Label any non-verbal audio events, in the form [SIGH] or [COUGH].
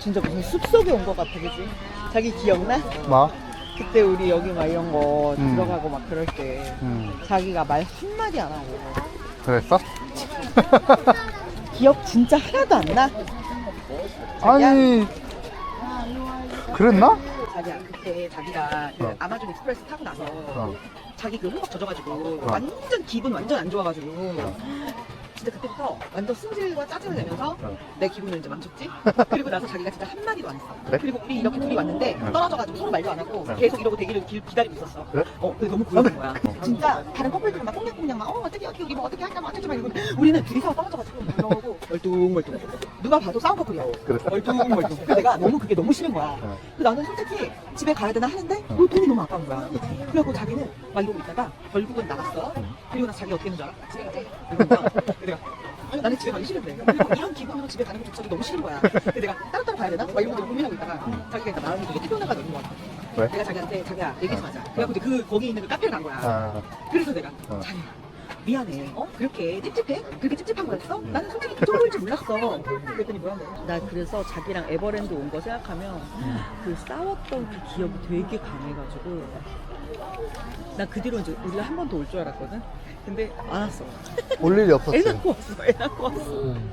진짜 무슨 숲속에 온 것 같아, 그지? 자기 기억나? 뭐? 그때 우리 여기 막 이런 거 음. 들어가고 막 그럴 때 음, 자기가 말 한마디 안 하고 그랬어? [LAUGHS] 기억 진짜 하나도 안 나? 아니, 그랬나? 자기야 그때 자기가 그 어. 아마존 익스프레스 타고 나서 어. 자기 그 흠뻑 젖어가지고 어. 완전 기분 완전 안 좋아가지고 어. 진짜 그때부터 완전 승질과 짜증을 내면서 어. 내 기분을 이제 망쳤지 [LAUGHS] 그리고 나서 자기가 진짜 한마디도 안 했어 그래? 그리고 우리 이렇게 둘이 왔는데 어. 떨어져가지고 서로 말도 안 하고 어. 계속 이러고 대기를 기, 기다리고 있었어 그래? 어 근데 너무 보이는 거야 진짜 다른 커플들은 막 꽁냥꽁냥 막 어 어떻 게 어떻게 우리 뭐 어떻게 할까 막 어쩌지 막 이러고 우리는 둘이서 떨어져가지고 이러고 멀뚱멀뚱 누가 봐도 싸운 커플이야 그래? 멀뚱멀뚱 내가 너무 그게 너무 싫은 거야 어. 근데 나는 솔직히 집에 가야 되나 하는데 어. 그 돈이 너무 아까운 거야. 그래갖고 자기는 막 이러고 있다가 결국은 나갔어. 그리고 나 자기 어떻게 했는 줄 알아? 집에 가자. 내가 아니, 나는 집에 가기 싫은데. 그리고 이런 기분으로 집에 가는 거 조차도 너무 싫은 거야. 근데 내가 따로따로 가야 되나? 막 이러고 고민하고 있다가 자기가 일단 마음이 되게 태어나가 되는 거야. 왜? 내가 자기한테 자기야 얘기 좀 하자. 그래갖고 이제 그 거기 있는 그 카페를 간 거야. 아, 그래서 내가 어. 자기야 미안해. 어? 그렇게 찝찝해? 그렇게 찝찝한 거였어? 나는 솔직히 그 정도일 줄 몰랐어. 그랬더니 뭐라고? 나 그래서 자기랑 에버랜드 온 거 생각하면 그 싸웠던 그 기억이 되게 강해가지고 나 그 뒤로 이제 우리가 한 번 더 올 줄 알았거든. 근데 안 왔어. 올 일이. [LAUGHS] 애 낳고 왔어. 애 낳고 왔어. 음.